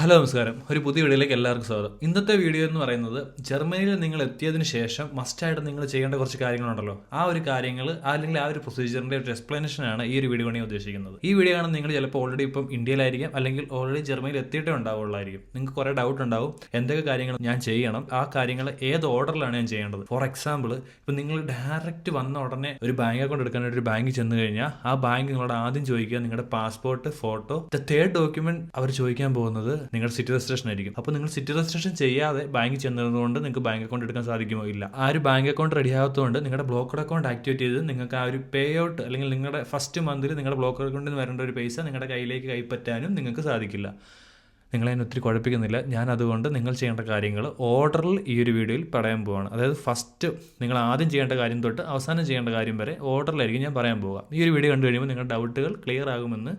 Hello നമസ്കാരം. ഒരു പുതിയ വീഡിയോയിലേക്ക് എല്ലാവർക്കും സ്വാഗതം. ഇന്നത്തെ വീഡിയോ എന്ന് പറയുന്നത് ജർമ്മനിയിൽ നിങ്ങൾ എത്തിയതിന് ശേഷം മസ്റ്റായിട്ട് നിങ്ങൾ ചെയ്യേണ്ട കുറച്ച് കാര്യങ്ങളുണ്ടല്ലോ. ആ ഒരു കാര്യങ്ങൾ അല്ലെങ്കിൽ ആ ഒരു പ്രൊസീജിയറിന്റെ ഒരു എക്സ്പ്ലനേഷൻ ആണ് ഈ ഒരു വീഡിയോ കൊണ്ട് ഉദ്ദേശിക്കുന്നത്. ഈ വീഡിയോ ആണ് നിങ്ങൾ ചിലപ്പോൾ ഓൾറെഡി ഇപ്പം ഇന്ത്യയിലായിരിക്കും അല്ലെങ്കിൽ ഓൾറെഡി ജർമ്മനിയിൽ എത്തിയിട്ടേ ഉണ്ടാവുള്ളായിരിക്കും നിങ്ങൾക്ക് കുറേ ഡൗട്ട് ഉണ്ടാവും. എന്തൊക്കെ കാര്യങ്ങൾ ഞാൻ ചെയ്യണം? ആ കാര്യങ്ങൾ ഏത് ഓർഡറിലാണ് ഞാൻ ചെയ്യേണ്ടത്? ഫോർ എക്സാമ്പിൾ ഇപ്പം നിങ്ങൾ ഡയറക്റ്റ് വന്ന ഉടനെ ഒരു ബാങ്ക് അക്കൗണ്ട് എടുക്കാനായിട്ട് ഒരു ബാങ്കിൽ ചെന്ന് കഴിഞ്ഞാൽ ആ ബാങ്ക് നിങ്ങളോട് ആദ്യം ചോദിക്കുക നിങ്ങളുടെ passport photo the third document അവർ ചോദിക്കാൻ പോകുന്നത് നിങ്ങളുടെ സിറ്റി രജിസ്ട്രേഷൻ ആയിരിക്കും. അപ്പോൾ നിങ്ങൾ സിറ്റി രജിസ്ട്രേഷൻ ചെയ്യാതെ ബാങ്കിൽ ചെന്നതുകൊണ്ട് നിങ്ങൾക്ക് ബാങ്ക് അക്കൗണ്ട് എടുക്കാൻ സാധിക്കുമോ? ഇല്ല. ആ ഒരു ബാങ്ക് അക്കൗണ്ട് റെഡി ആകാത്തതുകൊണ്ട് നിങ്ങളുടെ ബ്ലോക്കഡ് അക്കൗണ്ട് ആക്ടിവേറ്റ് ചെയ്ത് നിങ്ങൾക്ക് ആ ഒരു പേ ഔട്ട് അല്ലെങ്കിൽ നിങ്ങളുടെ ഫസ്റ്റ് മന്തിൽ നിങ്ങളുടെ ബ്ലോക്കഡ് അക്കൗണ്ടിൽ നിന്ന് വരേണ്ട ഒരു പൈസ നിങ്ങളുടെ കയ്യിലേക്ക് കൈപ്പറ്റാനും നിങ്ങൾക്ക് സാധിക്കില്ല. നിങ്ങളെ ഒത്തിരി കുഴപ്പിക്കുന്നില്ല. ഞാൻ അതുകൊണ്ട് നിങ്ങൾ ചെയ്യേണ്ട കാര്യങ്ങൾ ഓർഡറിൽ ഈ ഒരു വീഡിയോയിൽ പറയാൻ പോവാണ്. അതായത് ഫസ്റ്റ് നിങ്ങൾ ആദ്യം ചെയ്യേണ്ട കാര്യം തൊട്ട് അവസാനം ചെയ്യേണ്ട കാര്യം വരെ ഓർഡറിലായിരിക്കും ഞാൻ പറയാൻ പോവുക. ഈ ഒരു വീഡിയോ കണ്ടു കഴിയുമ്പോൾ നിങ്ങളുടെ ഡൗട്ടുകൾ ക്ലിയർ ആകുമെന്ന്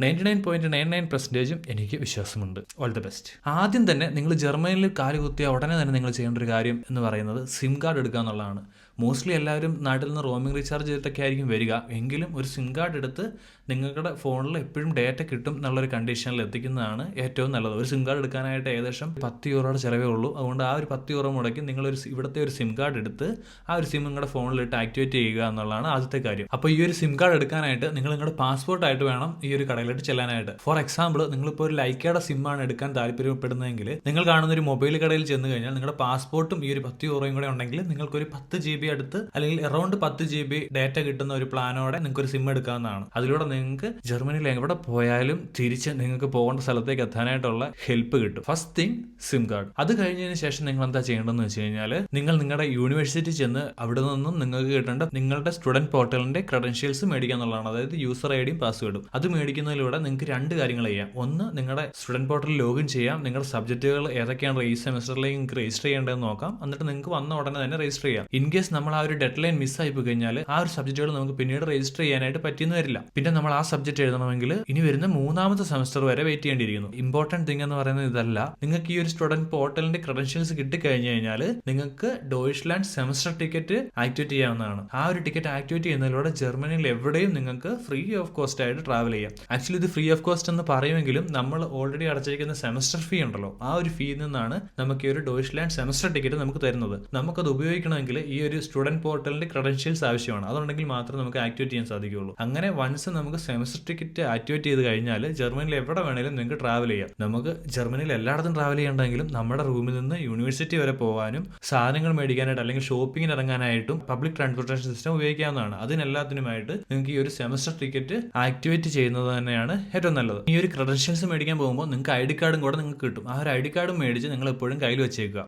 ninety nine point nine nine പെർസെന്റേജും എനിക്ക് വിശ്വാസമുണ്ട്. ഓൾ ദി ബെസ്റ്റ് ആദ്യം തന്നെ നിങ്ങൾ ജർമ്മനിയിൽ കാലുകുത്തിയ ഉടനെ തന്നെ നിങ്ങൾ ചെയ്യേണ്ട ഒരു കാര്യം എന്ന് പറയുന്നത് സിം കാർഡ് എടുക്കുക എന്നുള്ളതാണ്. മോസ്റ്റ്ലി എല്ലാവരും നാട്ടിൽ നിന്ന് റോമിംഗ് റീചാർജ് ചെയ്തിട്ടൊക്കെ ആയിരിക്കും വരിക. എങ്കിലും ഒരു സിം കാർഡ് എടുത്ത് നിങ്ങളുടെ ഫോണിൽ എപ്പോഴും ഡേറ്റ കിട്ടും എന്നുള്ളൊരു കണ്ടീഷനിൽ എത്തിക്കുന്നതാണ് ഏറ്റവും നല്ലത്. ഒരു സിം കാർഡ് എടുക്കാനായിട്ട് ഏകദേശം പത്ത് യൂറോയുടെ ചിലവേ ഉള്ളൂ. അതുകൊണ്ട് ആ ഒരു പത്ത് യൂറോ മുടക്കി നിങ്ങളൊരു ഇവിടുത്തെ ഒരു സിം കാർഡ് എടുത്ത് ആ ഒരു സിം നിങ്ങളുടെ ഫോണിലിട്ട് ആക്ടിവേറ്റ് ചെയ്യുക എന്നുള്ളതാണ് ആദ്യത്തെ കാര്യം. അപ്പോൾ ഈ ഒരു സിം കാർഡ് എടുക്കാനായിട്ട് നിങ്ങൾ നിങ്ങളുടെ പാസ്പോർട്ടായിട്ട് വേണം ഈ ഒരു കടയിലോട്ട് ചെല്ലാനായിട്ട്. ഫോർ എക്സാമ്പിൾ നിങ്ങളിപ്പോൾ ഒരു ലൈക്കയുടെ സിമ്മാണ് എടുക്കാൻ താല്പര്യപ്പെടുന്നതെങ്കിൽ നിങ്ങൾ കാണുന്ന ഒരു മൊബൈൽ കടയിൽ ചെന്ന് കഴിഞ്ഞാൽ നിങ്ങളുടെ പാസ്പോർട്ടും ഈ ഒരു പത്ത് യൂറോയും കൂടെ ഉണ്ടെങ്കിൽ നിങ്ങൾക്കൊരു പത്ത് ജി ബി അടുത്ത് അല്ലെങ്കിൽ അറൌണ്ട് പത്ത് ജി ബി ഡാറ്റ കിട്ടുന്ന ഒരു പ്ലാനോടെ നിങ്ങൾക്ക് ഒരു സിം എടുക്കാവുന്നതാണ്. അതിലൂടെ നിങ്ങൾക്ക് ജർമ്മനിയിൽ എവിടെ പോയാലും തിരിച്ച് നിങ്ങൾക്ക് പോകേണ്ട സ്ഥലത്തേക്ക് എത്താനായിട്ടുള്ള ഹെൽപ്പ് കിട്ടും. ഫസ്റ്റ് തിങ് സിം കാർഡ് അത് കഴിഞ്ഞതിന് ശേഷം നിങ്ങൾ എന്താ ചെയ്യേണ്ടതെന്ന് വെച്ച് കഴിഞ്ഞാൽ നിങ്ങൾ നിങ്ങളുടെ യൂണിവേഴ്സിറ്റി ചെന്ന് അവിടെ നിന്നും നിങ്ങൾക്ക് കിട്ടേണ്ട നിങ്ങളുടെ സ്റ്റുഡന്റ് പോർട്ടലിന്റെ ക്രെഡൻഷ്യൽസ് മേടിക്കുക എന്നുള്ളതാണ് അതായത് യൂസർ ഐ ഡിയും പാസ്വേഡും അത് മേടിക്കുന്നതിലൂടെ നിങ്ങൾക്ക് രണ്ട് കാര്യങ്ങൾ ചെയ്യാം. ഒന്ന് നിങ്ങളുടെ സ്റ്റുഡന്റ് പോർട്ടലിൽ ലോഗിൻ ചെയ്യാം. നിങ്ങളുടെ സബ്ജക്റ്റുകൾ ഏതൊക്കെയാണ് ഈ സെമസ്റ്ററിലേക്ക് നിങ്ങൾക്ക് രജിസ്റ്റർ ചെയ്യേണ്ടതെന്ന് നോക്കാം. എന്നിട്ട് നിങ്ങൾക്ക് വന്ന ഉടനെ തന്നെ രജിസ്റ്റർ ചെയ്യാം. ഇൻ കേസ് നമ്മൾ ആ ഒരു ഡെഡ് ലൈൻ മിസ് ആയി പോയി കഴിഞ്ഞാൽ ആ ഒരു സബ്ജക്റ്റുകൾ നമുക്ക് പിന്നീട് രജിസ്റ്റർ ചെയ്യാനായിട്ട് പറ്റിയെന്ന് വരില്ല പിന്നെ നമ്മൾ ആ സബ്ജക്റ്റ് എഴുതണമെങ്കിൽ ഇനി വരുന്ന മൂന്നാമത്തെ സെമസ്റ്റർ വരെ വെയിറ്റ് ചെയ്യേണ്ടിയിരിക്കുന്നു. ഇമ്പോർട്ടന്റ് തിങ് എന്ന് പറയുന്നത് ഇതല്ല. നിങ്ങൾക്ക് ഈ ഒരു സ്റ്റുഡന്റ് പോർട്ടലിന്റെ ക്രെഡൻഷ്യൽസ് കിട്ടിക്കഴിഞ്ഞു കഴിഞ്ഞാൽ നിങ്ങൾക്ക് ഡോയ്ച്ച്ലാൻഡ് സെമസ്റ്റർ ടിക്കറ്റ് ആക്ടിവേറ്റ് ചെയ്യാവുന്നതാണ്. ആ ഒരു ടിക്കറ്റ് ആക്ടിവേറ്റ് ചെയ്യുന്നതിലൂടെ ജർമ്മനിയിൽ എവിടെയും നിങ്ങൾക്ക് ഫ്രീ ഓഫ് കോസ്റ്റ് ആയിട്ട് ട്രാവൽ ചെയ്യാം. ആക്ച്വലി ഇത് ഫ്രീ ഓഫ് കോസ്റ്റ് എന്ന് പറയുമെങ്കിലും നമ്മൾ ഓൾറെഡി അടച്ചിരിക്കുന്ന സെമസ്റ്റർ ഫീ ഉണ്ടല്ലോ. ആ ഒരു ഫീയിൽ നിന്നാണ് നമുക്ക് ഈ ഒരു ഡോയ്ച്ച്ലാൻഡ് സെമസ്റ്റർ ടിക്കറ്റ് നമുക്ക് തരുന്നത്. നമുക്കത് ഉപയോഗിക്കണമെങ്കിൽ ഈ ഒരു സ്റ്റുഡന്റ് പോർട്ടലിന്റെ ക്രെഡൻഷ്യൽസ് ആവശ്യമാണ്. അതുണ്ടെങ്കിൽ മാത്രമേ നമുക്ക് ആക്ടിവേറ്റ് ചെയ്യാൻ സാധിക്കുകയുള്ളൂ. അങ്ങനെ വൺസ് നമുക്ക് സെമസ്റ്റർ ടിക്കറ്റ് ആക്ടിവേറ്റ് ചെയ്ത് കഴിഞ്ഞാൽ ജർമ്മനിയിൽ എവിടെ വേണേലും നിങ്ങൾക്ക് ട്രാവൽ ചെയ്യാം. നമുക്ക് ജർമ്മനിയിൽ എല്ലായിടത്തും ട്രാവൽ ചെയ്യണമെങ്കിലും നമ്മുടെ റൂമിൽ നിന്ന് യൂണിവേഴ്സിറ്റി വരെ പോകാനും സാധനങ്ങൾ മേടിക്കാനായിട്ട് അല്ലെങ്കിൽ ഷോപ്പിങ്ങിന് ഇറങ്ങാനായിട്ടും പബ്ലിക് ട്രാൻസ്പോർട്ടേഷൻ സിസ്റ്റം ഉപയോഗിക്കാവുന്നതാണ്. അതിനെല്ലാത്തിനുമായിട്ട് നിങ്ങൾക്ക് ഈ ഒരു സെമസ്റ്റർ ടിക്കറ്റ് ആക്ടിവേറ്റ് ചെയ്യുന്നത് തന്നെയാണ് ഏറ്റവും നല്ലത്. ഈ ഒരു ക്രെഡൻഷ്യൽസ് മേടിക്കാൻ പോകുമ്പോൾ നിങ്ങൾക്ക് ഐ ഡി കാർഡും കൂടെ നിങ്ങൾക്ക് കിട്ടും. ആ ഒരു ഐ ഡി കാർഡും മേടിച്ച് നിങ്ങൾ എപ്പോഴും കയ്യിൽ വെച്ചേക്കുക.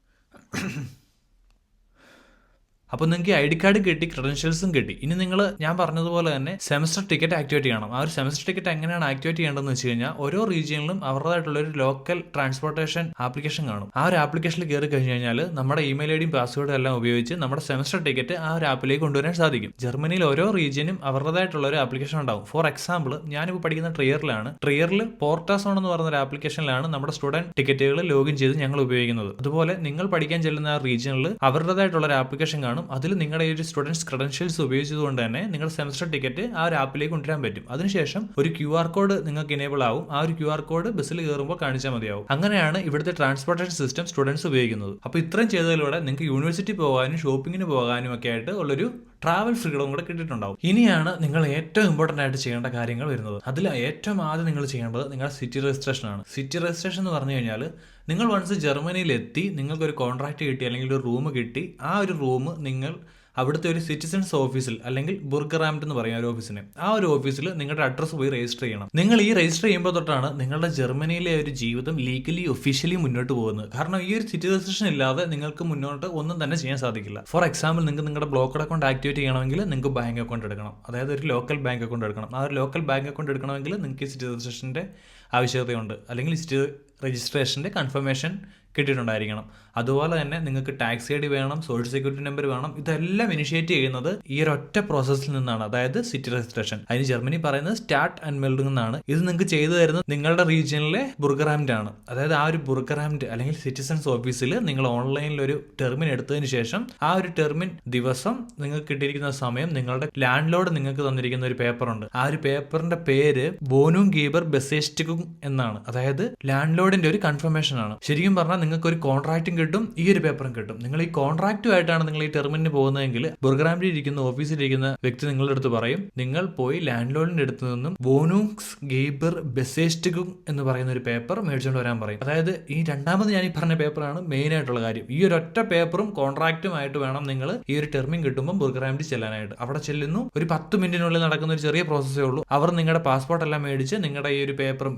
അപ്പോൾ നിങ്ങൾക്ക് ഐ ഡി കാർഡ് കിട്ടി ക്രെഡൻഷ്യൽസും കിട്ടി. ഇനി നിങ്ങൾ ഞാൻ പറഞ്ഞതുപോലെ തന്നെ സെമസ്റ്റർ ടിക്കറ്റ് ആക്ടിവേറ്റ് ചെയ്യണം. ആ ഒരു സെമസ്റ്റർ ടിക്കറ്റ് എങ്ങനെയാണ് ആക്ടിവേറ്റ് ചെയ്യേണ്ടതെന്ന് വെച്ച് കഴിഞ്ഞാൽ ഓരോ റീജിയനിലും അവരുടേതായിട്ടുള്ള ഒരു ലോക്കൽ ട്രാൻസ്പോർട്ടേഷൻ ആപ്ലിക്കേഷൻ കാണും. ആ ഒരു ആപ്ലിക്കേഷനിൽ കയറി കഴിഞ്ഞു കഴിഞ്ഞാൽ നമ്മുടെ ഇമെയിൽ ഐ ഡിയും പാസ്വേഡും എല്ലാം ഉപയോഗിച്ച് നമ്മുടെ സെമസ്റ്റർ ടിക്കറ്റ് ആ ഒരു ആപ്പിലേക്ക് കൊണ്ടുവരാൻ സാധിക്കും. ജർമ്മനിയിൽ ഓരോ റീജിയനും അവരുടേതായിട്ടുള്ള ഒരു ആപ്ലിക്കേഷൻ ഉണ്ടാവും. ഫോർ എക്സാമ്പിൾ ഞാനിപ്പോൾ പഠിക്കുന്ന ട്രിയറിലാണ്. ട്രിയറിൽ പോർട്ടാസോൺ എന്ന് പറയുന്ന ഒരു ആപ്ലിക്കേഷനിലാണ് നമ്മുടെ സ്റ്റുഡന്റ് ടിക്കറ്റുകൾ ലോഗിൻ ചെയ്ത് ഞങ്ങൾ ഉപയോഗിക്കുന്നത്. അതുപോലെ നിങ്ങൾ പഠിക്കാൻ ചെല്ലുന്ന ആ റീജിയനിൽ അവരുടേതായിട്ടുള്ള ഒരു ആപ്ലിക്കേഷൻ കാണും. അതിൽ നിങ്ങളുടെ ഈ ഒരു സ്റ്റുഡൻസ് ക്രെഡൻഷ്യൽസ് ഉപയോഗിച്ചതുകൊണ്ട് തന്നെ നിങ്ങളുടെ സെമസ്റ്റർ ടിക്കറ്റ് ആ ഒരു ആപ്പിലേക്ക് കൊണ്ടുവരാൻ പറ്റും. അതിനുശേഷം ഒരു ക്യു ആർ കോഡ് നിങ്ങൾക്ക് എനേബിൾ ആവും. ആ ഒരു ക്യു ആർ കോഡ് ബസ്സിൽ കയറുമ്പോൾ കാണിച്ചാൽ മതിയാവും. അങ്ങനെയാണ് ഇവിടുത്തെ ട്രാൻസ്പോർട്ടേഷൻ സിസ്റ്റം സ്റ്റുഡൻസ് ഉപയോഗിക്കുന്നത്. അപ്പോൾ ഇത്രയും ചെയ്തതിലൂടെ നിങ്ങൾക്ക് യൂണിവേഴ്സിറ്റി പോകാനും ഷോപ്പിങ്ങിന് പോകാനും ഒക്കെ ആയിട്ട് ഉള്ളൊരു ട്രാവൽ ഫ്രീഡം കൂടെ കിട്ടിയിട്ടുണ്ടാവും. ഇനിയാണ് നിങ്ങൾ ഏറ്റവും ഇമ്പോർട്ടന്റ് ആയിട്ട് ചെയ്യേണ്ട കാര്യങ്ങൾ വരുന്നത്. അതിൽ ഏറ്റവും ആദ്യം നിങ്ങൾ ചെയ്യേണ്ടത് നിങ്ങളുടെ സിറ്റി രജിസ്ട്രേഷൻ ആണ്. സിറ്റി രജിസ്ട്രേഷൻ എന്ന് പറഞ്ഞു കഴിഞ്ഞാൽ നിങ്ങൾ വൺസ് ജർമ്മനിയിൽ എത്തി നിങ്ങൾക്കൊരു കോൺട്രാക്ട് കിട്ടി അല്ലെങ്കിൽ ഒരു റൂം കിട്ടി ആ ഒരു റൂം നിങ്ങൾ അവിടുത്തെ ഒരു സിറ്റിസൺസ് ഓഫീസിൽ അല്ലെങ്കിൽ ബുർഗറാംഡ് എന്ന് പറയുന്ന ഒരു ഓഫീസിന് ആ ഒരു ഓഫീസിൽ നിങ്ങളുടെ അഡ്രസ്സ് പോയി രജിസ്റ്റർ ചെയ്യണം. നിങ്ങൾ ഈ രജിസ്റ്റർ ചെയ്യുമ്പോൾ തൊട്ടാണ് നിങ്ങളുടെ ജർമ്മനിയിലെ ഒരു ജീവിതം ലീഗലി ഒഫീഷ്യലി മുന്നോട്ട് പോകുന്നത്. കാരണം ഈ ഒരു സിറ്റിസൺഷിപ്പ് ഇല്ലാതെ നിങ്ങൾക്ക് മുന്നോട്ട് ഒന്നും തന്നെ ചെയ്യാൻ സാധിക്കില്ല. ഫോർ എക്സാമ്പിൾ നിങ്ങൾക്ക് നിങ്ങളുടെ ബ്ലോക്കഡ് അക്കൗണ്ട് ആക്ടിവേറ്റ് ചെയ്യണമെങ്കിൽ നിങ്ങൾക്ക് ബാങ്ക് അക്കൗണ്ട് എടുക്കണം. അതായത് ഒരു ലോക്കൽ ബാങ്ക് അക്കൗണ്ട് എടുക്കണം. ആ ഒരു ലോക്കൽ ബാങ്ക് അക്കൗണ്ട് എടുക്കണമെങ്കിൽ നിങ്ങൾക്ക് ഈ സിറ്റി ആവശ്യകതയുണ്ട്. അല്ലെങ്കിൽ സിറ്റി രജിസ്ട്രേഷന്റെ കൺഫർമേഷൻ കിട്ടിയിട്ടുണ്ടായിരിക്കണം. അതുപോലെ തന്നെ നിങ്ങൾക്ക് ടാക്സ് ഐ ഡി വേണം സോഷ്യൽ സെക്യൂരിറ്റി നമ്പർ വേണം ഇതെല്ലാം ഇനിഷ്യേറ്റ് ചെയ്യുന്നത് ഈ ഒരൊറ്റ പ്രോസസ്സിൽ നിന്നാണ്. അതായത് സിറ്റി രജിസ്ട്രേഷൻ അതിന് ജർമ്മനി പറയുന്നത് സ്റ്റാർട്ട് ആൻഡ് മെൽഡിംഗ് എന്നാണ്. ഇത് നിങ്ങൾക്ക് ചെയ്തു തരുന്നത് നിങ്ങളുടെ റീജിയനിലെ ബുർഗറാംഡ് ആണ്. അതായത് ആ ഒരു ബുർഗറാംഡ് അല്ലെങ്കിൽ സിറ്റിസൺസ് ഓഫീസിൽ നിങ്ങൾ ഓൺലൈനിൽ ഒരു ടെർമിൻ എടുത്തതിന് ശേഷം ആ ഒരു ടെർമിൻ ദിവസം നിങ്ങൾക്ക് കിട്ടിയിരിക്കുന്ന സമയം നിങ്ങളുടെ ലാൻഡ് ലോഡ് നിങ്ങൾക്ക് തന്നിരിക്കുന്ന ഒരു പേപ്പറുണ്ട് ആ ഒരു പേപ്പറിന്റെ പേര് ബോനും ഗീബർ ബെസേസ്റ്റിക്കും എന്നാണ്. അതായത് ലാൻഡ് ലോഡിന്റെ ഒരു കൺഫർമേഷൻ ആണ്. ശരിക്കും പറഞ്ഞാൽ നിങ്ങൾക്ക് ഒരു കോൺട്രാക്റ്റും കിട്ടും ഈ ഒരു പേപ്പറും കിട്ടും. നിങ്ങൾ ഈ കോൺട്രാക്റ്റുമായിട്ടാണ് നിങ്ങൾ ഈ ടെർമിനിന് പോകുന്നതെങ്കിൽ ഓഫീസിൽ ഇരിക്കുന്ന വ്യക്തി നിങ്ങളുടെ അടുത്ത് പറയും നിങ്ങൾ പോയി ലാൻഡ് ലോഡിന്റെ അടുത്ത് നിന്നും ബോനൂക്സ് ഗേബർ ബെസേസ്റ്റിഗും എന്ന് പറയുന്ന ഒരു പേപ്പർ മേടിച്ചുകൊണ്ട് വരാൻ പറയും. അതായത് ഈ രണ്ടാമത് ഞാൻ ഈ പറഞ്ഞ പേപ്പറാണ് മെയിൻ ആയിട്ടുള്ള കാര്യം. ഈ ഒരു ഒറ്റ പേപ്പറും കോൺട്രാക്റ്റുമായിട്ട് വേണം നിങ്ങൾ ഈ ഒരു ടെർമിൻ കിട്ടുമ്പോൾ ബുർഗ്രാമിൽ ചെല്ലാനായിട്ട്. അവിടെ ചെല്ലുന്നു. ഒരു പത്ത് മിനിറ്റിനുള്ളിൽ നടക്കുന്ന ഒരു ചെറിയ പ്രോസസ്സേ ഉള്ളൂ. അവർ നിങ്ങളുടെ പാസ്പോർട്ട് എല്ലാം മേടിച്ച് നിങ്ങളുടെ ഈ ഒരു പേപ്പറും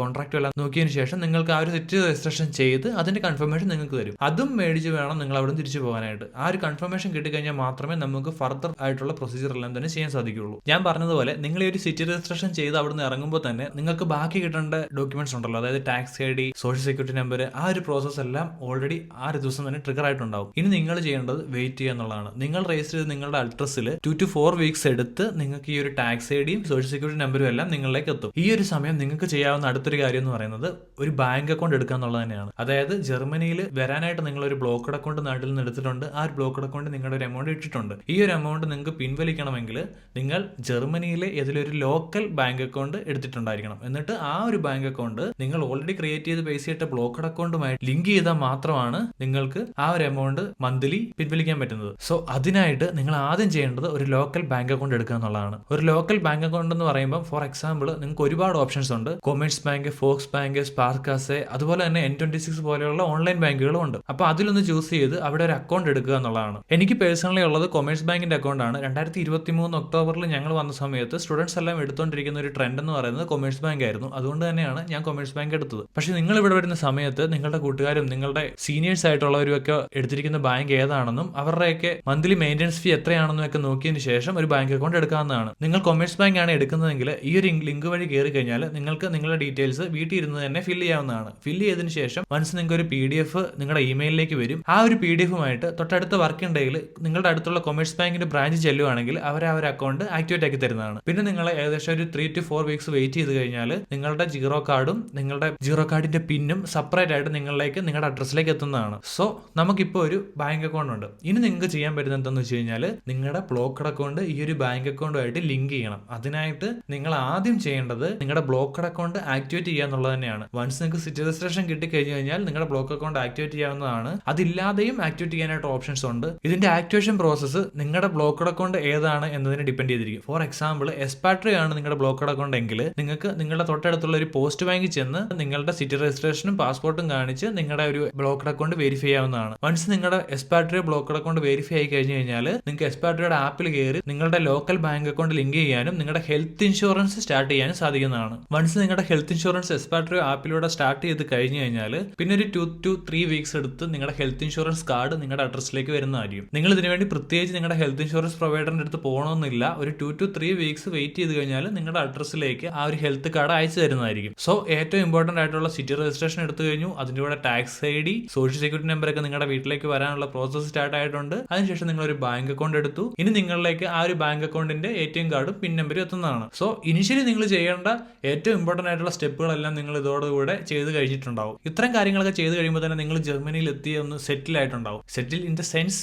കോൺട്രാക്റ്റും എല്ലാം നോക്കിയതിന് ശേഷം നിങ്ങൾക്ക് ആ ഒരു സെറ്റ് രജിസ്ട്രേഷൻ ചെയ്ത് അതിന്റെ കൺഫർമേഷൻ നിങ്ങൾക്ക് തരും. അതും മേടിച്ച് വേണം നിങ്ങൾ അവിടെ നിന്ന് തിരിച്ചു പോകാനായിട്ട്. ആ ഒരു കൺഫർമേഷൻ കിട്ടിക്കഴിഞ്ഞാൽ മാത്രമേ നമുക്ക് ഫർദർ ആയിട്ടുള്ള പ്രൊസീജിയർ എല്ലാം തന്നെ ചെയ്യാൻ സാധിക്കുകയുള്ളൂ. ഞാൻ പറഞ്ഞതുപോലെ നിങ്ങൾ ഈ ഒരു സിറ്റി രജിസ്ട്രേഷൻ ചെയ്ത് അവിടുന്ന് ഇറങ്ങുമ്പോൾ തന്നെ നിങ്ങൾക്ക് ബാക്കി കിട്ടേണ്ട ഡോക്യുമെന്റ്സ് ഉണ്ടല്ലോ. അതായത് tax I D social security number ആ ഒരു പ്രോസസ് എല്ലാം ഓൾറെഡി ആ ഒരു ദിവസം തന്നെ ട്രിഗർ ആയിട്ടുണ്ടാവും. ഇനി നിങ്ങൾ ചെയ്യേണ്ടത് വെയിറ്റ് ചെയ്യുക എന്നുള്ളതാണ്. നിങ്ങൾ രജിസ്റ്റർ ചെയ്ത് നിങ്ങളുടെ അഡ്രസ്സിൽ ടു ടു ഫോർ വീക്സ് എടുത്ത് നിങ്ങൾക്ക് ഈ ഒരു ടാക്സ് ഐ ഡിയും സോഷ്യൽ സെക്യൂരിറ്റി നമ്പറും എല്ലാം നിങ്ങളിലേക്ക് എത്തും. ഈ ഒരു സമയം നിങ്ങൾക്ക് ചെയ്യാവുന്ന അടുത്തൊരു കാര്യം എന്ന് പറയുന്നത് ഒരു ബാങ്ക് അക്കൗണ്ട് എടുക്കുക എന്നുള്ളത് തന്നെയാണ്. അതായത് ജർമ്മനിയിൽ വരാനായിട്ട് നിങ്ങൾ ഒരു ബ്ലോക്കഡ് അക്കൗണ്ട് നാട്ടിൽ നിന്ന് എടുത്തിട്ടുണ്ട്. ആ ഒരു ബ്ലോക്കഡ് അക്കൗണ്ട് നിങ്ങളുടെ ഒരു എമൗണ്ട് ഇട്ടിട്ടുണ്ട്. ഈ ഒരു എമൗണ്ട് നിങ്ങൾക്ക് പിൻവലിക്കണമെങ്കിൽ നിങ്ങൾ ജർമ്മനിയിലെ ഏതിലൊരു ലോക്കൽ ബാങ്ക് അക്കൗണ്ട് എടുത്തിട്ടുണ്ടായിരിക്കണം. എന്നിട്ട് ആ ഒരു ബാങ്ക് അക്കൗണ്ട് നിങ്ങൾ ഓൾറെഡി ക്രിയേറ്റ് ചെയ്ത് പൈസ ഇട്ട ബ്ലോക്കഡ് അക്കൗണ്ടുമായി ലിങ്ക് ചെയ്താൽ മാത്രമാണ് നിങ്ങൾക്ക് ആ ഒരു എമൗണ്ട് മന്ത്ലി പിൻവലിക്കാൻ പറ്റുന്നത്. സോ അതിനായിട്ട് നിങ്ങൾ ആദ്യം ചെയ്യേണ്ടത് ഒരു ലോക്കൽ ബാങ്ക് അക്കൗണ്ട് എടുക്കുക എന്നുള്ളതാണ്. ഒരു ലോക്കൽ ബാങ്ക് അക്കൗണ്ട് എന്ന് പറയുമ്പോൾ ഫോർ എക്സാമ്പിൾ നിങ്ങൾക്ക് ഒരുപാട് ഓപ്ഷൻസ് ഉണ്ട്. Commerz bank Volks bank Sparkasse അതുപോലെ തന്നെ എൻ ട്വന്റി സിക്സ് പോലെയുള്ള ഓൺലൈൻ ബാങ്കുകളും ഉണ്ട്. അപ്പൊ അതിലൊന്ന് ചൂസ് ചെയ്ത് അവിടെ ഒരു അക്കൗണ്ട് എടുക്കുക എന്നുള്ളതാണ്. എനിക്ക് പേഴ്സണലി ഉള്ളത് കൊമേഴ്സ് ബാങ്കിന്റെ അക്കൗണ്ട് ആണ്. രണ്ടായിരത്തി ഇരുപത്തി മൂന്ന് ഒക്ടോബറിൽ ഞങ്ങൾ വന്ന സമയത്ത് സ്റ്റുഡൻസ് എല്ലാം എടുത്തുകൊണ്ടിരിക്കുന്ന ഒരു ട്രെൻഡ് എന്ന് പറയുന്നത് കൊമേഴ്സ് ബാങ്ക് ആയിരുന്നു. അതുകൊണ്ട് തന്നെയാണ് ഞാൻ കൊമേഴ്സ് ബാങ്ക് എടുത്തത്. പക്ഷെ നിങ്ങൾ ഇവിടെ വരുന്ന സമയത്ത് നിങ്ങളുടെ കൂട്ടുകാരും നിങ്ങളുടെ സീനിയേഴ്സ് ആയിട്ടുള്ളവരും ഒക്കെ എടുത്തിരിക്കുന്ന ബാങ്ക് ഏതാണെന്നും അവരുടെയൊക്കെ മന്ത്ലി മെയിന്റനൻസ് ഫീ എത്രയാണെന്നും ഒക്കെ നോക്കിയതിന് ശേഷം ഒരു ബാങ്ക് അക്കൗണ്ട് എടുക്കാവുന്നതാണ്. നിങ്ങൾ കൊമേഴ്സ് ബാങ്ക് ആണ് എടുക്കുന്നതെങ്കിൽ ഈ ഒരു ലിങ്ക് വഴി കയറി കഴിഞ്ഞാൽ നിങ്ങൾക്ക് നിങ്ങളുടെ ഡീറ്റെയിൽസ് വീട്ടിൽ ഇരുന്ന് തന്നെ ഫില്ല് ചെയ്യാവുന്നതാണ്. ഫില്ല് ചെയ്തതിന് ശേഷം വൺസ് നിങ്ങൾക്ക് ഒരു പി ഡി എഫ് നിങ്ങളുടെ ഇമെയിലിലേക്ക് വരും. ആ ഒരു പി ഡി എഫുമായിട്ട് തൊട്ടടുത്ത വർക്കിംഗ് ഡേയിൽ നിങ്ങളുടെ അടുത്തുള്ള കൊമേഴ്സ് ബാങ്കിന്റെ ബ്രാഞ്ച് ചെല്ലുവാണെങ്കിൽ അവർ ആ ഒരു അക്കൗണ്ട് ആക്ടിവേറ്റ് ആക്കി തരുന്നതാണ്. പിന്നെ നിങ്ങൾ ഏകദേശം ഒരു three to four weeks wait ചെയ്ത് കഴിഞ്ഞാൽ നിങ്ങളുടെ ജീറോ കാർഡും നിങ്ങളുടെ ജീറോ കാർഡിന്റെ പിന്നും സെപ്പറേറ്റ് ആയിട്ട് നിങ്ങളിലേക്ക് നിങ്ങളുടെ അഡ്രസ്സിലേക്ക് എത്തുന്നതാണ്. സോ നമുക്കിപ്പോൾ ഒരു ബാങ്ക് അക്കൗണ്ട് ഉണ്ട്. ഇനി നിങ്ങൾക്ക് ചെയ്യാൻ പറ്റുന്ന എന്താണെന്ന് വെച്ച് കഴിഞ്ഞാൽ നിങ്ങളുടെ ബ്ലോക്കഡ് അക്കൗണ്ട് ഈ ഒരു ബാങ്ക് അക്കൗണ്ടുമായിട്ട് ലിങ്ക് ചെയ്യണം. അതിനായിട്ട് നിങ്ങൾ ആദ്യം ചെയ്യേണ്ടത് നിങ്ങളുടെ ബ്ലോക്കഡ് അക്കൗണ്ട് ആക്ടിവേറ്റ് ചെയ്യുക എന്നുള്ളത് തന്നെയാണ്. വൺസ് നിങ്ങൾക്ക് സിറ്റി രജിസ്ട്രേഷൻ കിട്ടി കഴിഞ്ഞു കഴിഞ്ഞാൽ നിങ്ങളുടെ ബ്ലോക്ക് അക്കൗണ്ട് ആക്ടിവേറ്റ് ചെയ്യാവുന്നതാണ്. അതില്ലാതെയും ആക്ടിവേറ്റ് ചെയ്യാനായിട്ട് ഓപ്ഷൻസ് ഉണ്ട്. ഇതിന്റെ ആക്ടിവേഷൻ പ്രോസസ്സ് നിങ്ങളുടെ ബ്ലോക്കഡ് അക്കൗണ്ട് ഏതാണ് എന്നതിനെ ഡിപ്പെൻഡ് ചെയ്തിരിക്കും. ഫോർ എക്സാമ്പിൾ എസ്പാട്രി ആണ് നിങ്ങളുടെ ബ്ലോക്കഡ് അക്കൗണ്ട് എങ്കിൽ നിങ്ങൾക്ക് നിങ്ങളുടെ തൊട്ടടുത്തുള്ള ഒരു പോസ്റ്റ് ബാങ്കിൽ ചെന്ന് നിങ്ങളുടെ സിറ്റി രജിസ്ട്രേഷനും പാസ്പോർട്ടും കാണിച്ച് നിങ്ങളുടെ ഒരു ബ്ലോക്കഡ് അക്കൗണ്ട് വെരിഫൈ ചെയ്യാവുന്നതാണ്. വൺസ് നിങ്ങളുടെ എസ്പാട്രി ബ്ലോക്കഡ് അക്കൗണ്ട് വെരിഫൈ ആയി കഴിഞ്ഞു കഴിഞ്ഞാൽ നിങ്ങൾക്ക് എസ്പാട്രിയുടെ ആപ്പിൽ കയറി നിങ്ങളുടെ ലോക്കൽ ബാങ്ക് അക്കൗണ്ട് ലിങ്ക് ചെയ്യാനും നിങ്ങളുടെ ഹെൽത്ത് ഇൻഷുറൻസ് സ്റ്റാർട്ട് ചെയ്യാനും സാധിക്കുന്നതാണ്. വൺസ് നിങ്ങളുടെ ഹെൽത്ത് ഇൻഷുറൻസ് എസ്പാട്രി ആപ്പിലൂടെ സ്റ്റാർട്ട് ചെയ്ത് കഴിഞ്ഞു കഴിഞ്ഞാൽ പിന്നെ ഒരു ടു ടു ത്രീ വീക്സ് എടുത്ത് നിങ്ങളുടെ ഹെൽത്ത് ഇൻഷുറൻസ് കാർഡ് നിങ്ങളുടെ അഡ്രസ്സിലേക്ക് വരുന്നതായിരിക്കും നിങ്ങൾ ഇതിനുവേണ്ടി പ്രത്യേകിച്ച് നിങ്ങളുടെ ഹെൽത്ത് ഇൻഷുറൻസ് പ്രൊവൈഡറിന്റെ അടുത്ത് പോകണമെന്നില്ല ഒരു two to three weeks wait ചെയ്ത് കഴിഞ്ഞാൽ നിങ്ങളുടെ അഡ്രസ്സിലേക്ക് ആ ഒരു ഹെൽത്ത് കാർഡ് അയച്ചു തരുന്നതായിരിക്കും. സോ ഏറ്റവും ഇമ്പോർട്ടന്റ് ആയിട്ടുള്ള സിറ്റി രജിസ്ട്രേഷൻ എടുത്തു കഴിഞ്ഞു. അതിന്റെ കൂടെ tax I D social security number ഒക്കെ നിങ്ങളുടെ വീട്ടിലേക്ക് വരാനുള്ള പ്രോസസ്സ് സ്റ്റാർട്ട് ആയിട്ടുണ്ട്. അതിനുശേഷം നിങ്ങൾ ഒരു ബാങ്ക് അക്കൗണ്ട് എടുത്തു. ഇനി നിങ്ങളിലേക്ക് ആ ഒരു ബാങ്ക് അക്കൗണ്ടിന്റെ എ ടി എം കാർഡും പിൻ നമ്പറും എത്തുന്നതാണ്. സോ ഇനിഷ്യലി നിങ്ങൾ ചെയ്യേണ്ട ഏറ്റവും ഇമ്പോർട്ടന്റ് ആയിട്ടുള്ള സ്റ്റെപ്പുകളെല്ലാം നിങ്ങൾ ഇതോടുകൂടെ ചെയ്ത് കഴിഞ്ഞിട്ടുണ്ടാവും. ഇത്തരം കാര്യങ്ങളൊക്കെ ചെയ്ത് കഴിയുമ്പോൾ തന്നെ നിങ്ങൾ ജർമ്മനിയിൽ എത്തി ഒന്ന് സെറ്റിൽ ആയിട്ടുണ്ടാവും. സെറ്റിൽ ഇൻ ദ സെൻസ്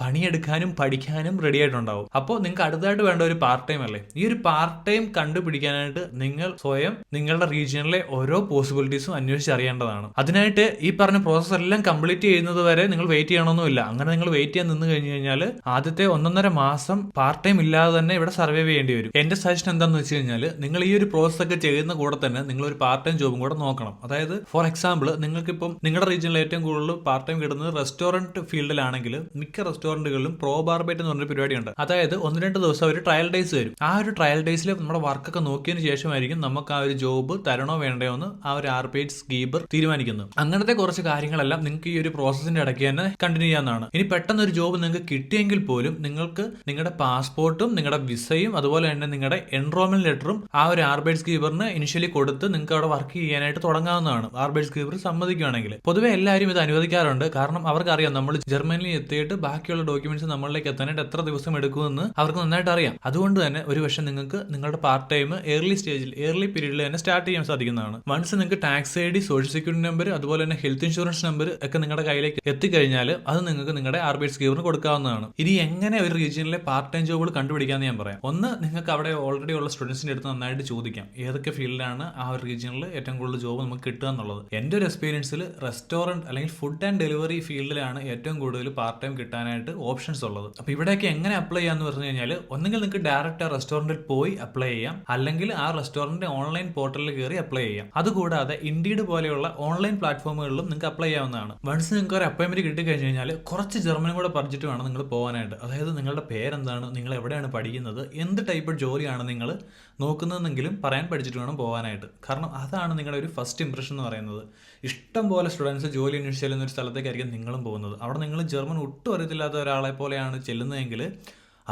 പണിയെടുക്കാനും പഠിക്കാനും റെഡി ആയിട്ടുണ്ടാവും. അപ്പോൾ നിങ്ങൾക്ക് അടുത്തായിട്ട് വേണ്ട ഒരു പാർട്ട് ടൈം അല്ലേ? ഈ ഒരു പാർട്ട് ടൈം കണ്ടുപിടിക്കാനായിട്ട് നിങ്ങൾ സ്വയം നിങ്ങളുടെ റീജിയനിലെ ഓരോ പോസിബിലിറ്റീസും അന്വേഷിച്ച് അറിയേണ്ടതാണ്. അതിനായിട്ട് ഈ പറഞ്ഞ പ്രോസസ്സ് എല്ലാം കംപ്ലീറ്റ് ചെയ്യുന്നത് വരെ നിങ്ങൾ വെയിറ്റ് ചെയ്യണമെന്നില്ല അങ്ങനെ നിങ്ങൾ വെയിറ്റ് ചെയ്യാൻ നിന്ന് കഴിഞ്ഞു കഴിഞ്ഞാൽ ആദ്യത്തെ ഒന്നൊന്നര മാസം പാർട്ട് ടൈം ഇല്ലാതെ തന്നെ ഇവിടെ സർവേ ചെയ്യേണ്ടി വരും. എന്റെ സജഷൻ എന്താണെന്ന് വെച്ച് കഴിഞ്ഞാൽ നിങ്ങൾ ഈ ഒരു പ്രോസസ്സ് ഒക്കെ ചെയ്യുന്ന കൂടെ തന്നെ നിങ്ങൾ ഒരു പാർട്ട് ടൈം ജോബും കൂടെ നോക്കണം. അതായത് ഫോർ എക്സാമ്പിൾ നിങ്ങൾക്കിപ്പം നിങ്ങളുടെ റീജിയനിൽ ഏറ്റവും കൂടുതൽ പാർട്ട് ടൈം കിട്ടുന്നത് റെസ്റ്റോറന്റ് ഫീൽഡിലാണെങ്കിൽ മിക്ക റെസ്റ്റോറന്റുകളിലും പ്രോ ബാർബേറ്റ് എന്ന് പറഞ്ഞൊരു പരിപാടിയുണ്ട്. അതായത് ഒന്ന് രണ്ട് ദിവസം ഒരു ട്രയൽ ഡേയ്സ് വരും. ആ ഒരു ട്രയൽ ഡേയ്സിൽ നമ്മുടെ വർക്കൊക്കെ നോക്കിയതിന് ശേഷമായിരിക്കും നമുക്ക് ആ ഒരു ജോബ് തരണോ വേണ്ടയോ എന്ന് ആ ഒരു ആർ പി എച്ച് ഗീബർ തീരുമാനിക്കുന്നത് അങ്ങനത്തെ കുറച്ച് കാര്യങ്ങളെല്ലാം നിങ്ങൾക്ക് ഈ ഒരു പ്രോസസ്സിന്റെ ഇടയ്ക്ക് തന്നെ കണ്ടിന്യൂ ചെയ്യാവുന്നതാണ്. ഇനി പെട്ടെന്ന് ഒരു ജോബ് നിങ്ങൾക്ക് കിട്ടിയെങ്കിൽ പോലും നിങ്ങൾക്ക് നിങ്ങളുടെ പാസ്പോർട്ടും നിങ്ങളുടെ വിസയും അതുപോലെ തന്നെ നിങ്ങളുടെ എൻറോൾമെന്റ് ലെറ്ററും ആ ഒരു ആർബേറ്റ്സ് ഗീബറിന് ഇനിഷ്യലി കൊടുത്ത് നിങ്ങൾക്ക് അവിടെ വർക്ക് ചെയ്യാനായിട്ട് തുടങ്ങാവുന്നതാണ്. ആർബേറ്റ്സ് ഗീബർ സമ്മതിക്കുകയാണെങ്കിൽ പൊതുവെ എല്ലാവരും ഇത് അനുവദിക്കാറുണ്ട്. കാരണം അവർക്കറിയാം നമ്മൾ ജർമ്മനിയിൽ എത്തിയിട്ട് ബാക്കിയുള്ള ബാക്കിയുള്ള ഡോക്യുമെന്റ്സ് നമ്മളിലേക്ക് എത്താനായിട്ട് എത്ര ദിവസം എടുക്കുമെന്ന് അവർക്ക് നന്നായിട്ട് അറിയാം. അതുകൊണ്ട് തന്നെ ഒരു പക്ഷേ നിങ്ങൾക്ക് നിങ്ങളുടെ പാർട്ട് ടൈം ഏർലി സ്റ്റേജിൽ ഏർലി പീരീഡിൽ തന്നെ സ്റ്റാർട്ട് ചെയ്യാൻ സാധിക്കുന്നതാണ്. വൺസ് നിങ്ങൾക്ക് tax I D social security number അതുപോലെ തന്നെ ഹെൽത്ത് ഇൻഷുറൻസ് നമ്പർ ഒക്കെ നിങ്ങളുടെ കയ്യിലേക്ക് എത്തിക്കഴിഞ്ഞാൽ അത് നിങ്ങൾക്ക് നിങ്ങളുടെ ആർ ബി എസ് സ്കീമിന് കൊടുക്കാവുന്നതാണ്. ഇനി എങ്ങനെ ഒരു റീജിയനിലെ പാർട്ട് ടൈം ജോബുകൾ കണ്ടുപിടിക്കാമെന്ന് ഞാൻ പറയാം. ഒന്ന് നിങ്ങൾക്ക് അവിടെ ഓൾറെഡി ഉള്ള സ്റ്റുഡൻസിന്റെ അടുത്ത് നന്നായിട്ട് ചോദിക്കാം. ഏതൊക്കെ ഫീൽഡിലാണ് ആ ഒരു റീജിയനിൽ ഏറ്റവും കൂടുതൽ ജോബ് നമുക്ക് കിട്ടുക എന്നുള്ളത്. എന്റെ ഒരു എക്സ്പീരിയൻസിൽ റെസ്റ്റോറന്റ് അല്ലെങ്കിൽ ഫുഡ് ആൻഡ് ഡെലിവറി ഫീൽഡിലാണ് ഏറ്റവും കൂടുതൽ പാർട്ട് ടൈം കിട്ടാനായിട്ട് ഓപ്ഷൻസ് ഉള്ളത്. അപ്പൊ ഇവിടെയൊക്കെ എങ്ങനെ അപ്ലൈ ചെയ്യാന്ന് പറഞ്ഞു കഴിഞ്ഞാൽ ഒന്നുകിൽ നിങ്ങൾക്ക് ഡയറക്റ്റ് ആ റെസ്റ്റോറന്റിൽ പോയി അപ്ലൈ ചെയ്യാം. അല്ലെങ്കിൽ ആ റെസ്റ്റോറന്റ് ഓൺലൈൻ പോർട്ടലിൽ കയറി അപ്ലൈ ചെയ്യാം. അതുകൂടാതെ ഇൻഡീഡ് പോലെയുള്ള ഓൺലൈൻ പ്ലാറ്റ്ഫോമുകളിലും നിങ്ങൾക്ക് അപ്ലൈ ചെയ്യാവുന്നതാണ്. വൺസ് നിങ്ങൾക്ക് ഒരു അപ്പോയിന്റ്മെന്റ് കിട്ടിക്കഴിഞ്ഞ് കുറച്ച് ജർമ്മനും കൂടെ പഠിച്ചിട്ട് വേണം നിങ്ങൾ പോകാനായിട്ട് അതായത് നിങ്ങളുടെ പേരെന്താണ് നിങ്ങൾ എവിടെയാണ് പഠിക്കുന്നത് എന്ത് ടൈപ്പ് ജോലിയാണ് നിങ്ങൾ നോക്കുന്നതെങ്കിലും പറയാൻ പഠിച്ചിട്ട് വേണം പോകാനായിട്ട് കാരണം അതാണ് നിങ്ങളുടെ ഒരു ഫസ്റ്റ് ഇംപ്രഷൻ എന്ന് പറയുന്നത്. ഇഷ്ടം പോലെ സ്റ്റുഡൻസ് ജോലി അന്വേഷിച്ചാലും ഒരു സ്ഥലത്തേക്കായിരിക്കും നിങ്ങളും പോകുന്നത്. അവിടെ നിങ്ങൾ ജർമ്മൻ ഒട്ടും അറിയത്തില്ലാത്ത ഒരാളെ പോലെയാണ് ചെല്ലുന്നതെങ്കിൽ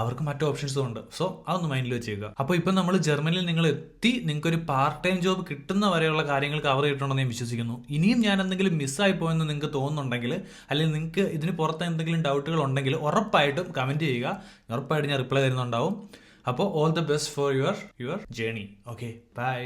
അവർക്ക് മറ്റു ഓപ്ഷൻസും ഉണ്ട്. സോ അതൊന്ന് മൈൻഡിൽ വെച്ചേക്കുക. അപ്പോൾ ഇപ്പം നമ്മൾ ജർമ്മനിയിൽ നിങ്ങൾ എത്തി നിങ്ങൾക്ക് ഒരു പാർട്ട് ടൈം ജോബ് കിട്ടുന്ന വരെയുള്ള കാര്യങ്ങൾ കവർ ചെയ്തിട്ടുണ്ടെന്ന് ഞാൻ വിശ്വസിക്കുന്നു. ഇനിയും ഞാൻ എന്തെങ്കിലും മിസ്സായി പോയെന്ന് നിങ്ങൾക്ക് തോന്നുന്നുണ്ടെങ്കിൽ അല്ലെങ്കിൽ നിങ്ങൾക്ക് ഇതിന് പുറത്ത് എന്തെങ്കിലും ഡൗട്ടുകൾ ഉണ്ടെങ്കിൽ ഉറപ്പായിട്ടും കമന്റ് ചെയ്യുക. ഉറപ്പായിട്ടും ഞാൻ റിപ്ലൈ തരുന്നുണ്ടാവും. അപ്പോൾ all the best for your your journey okay bye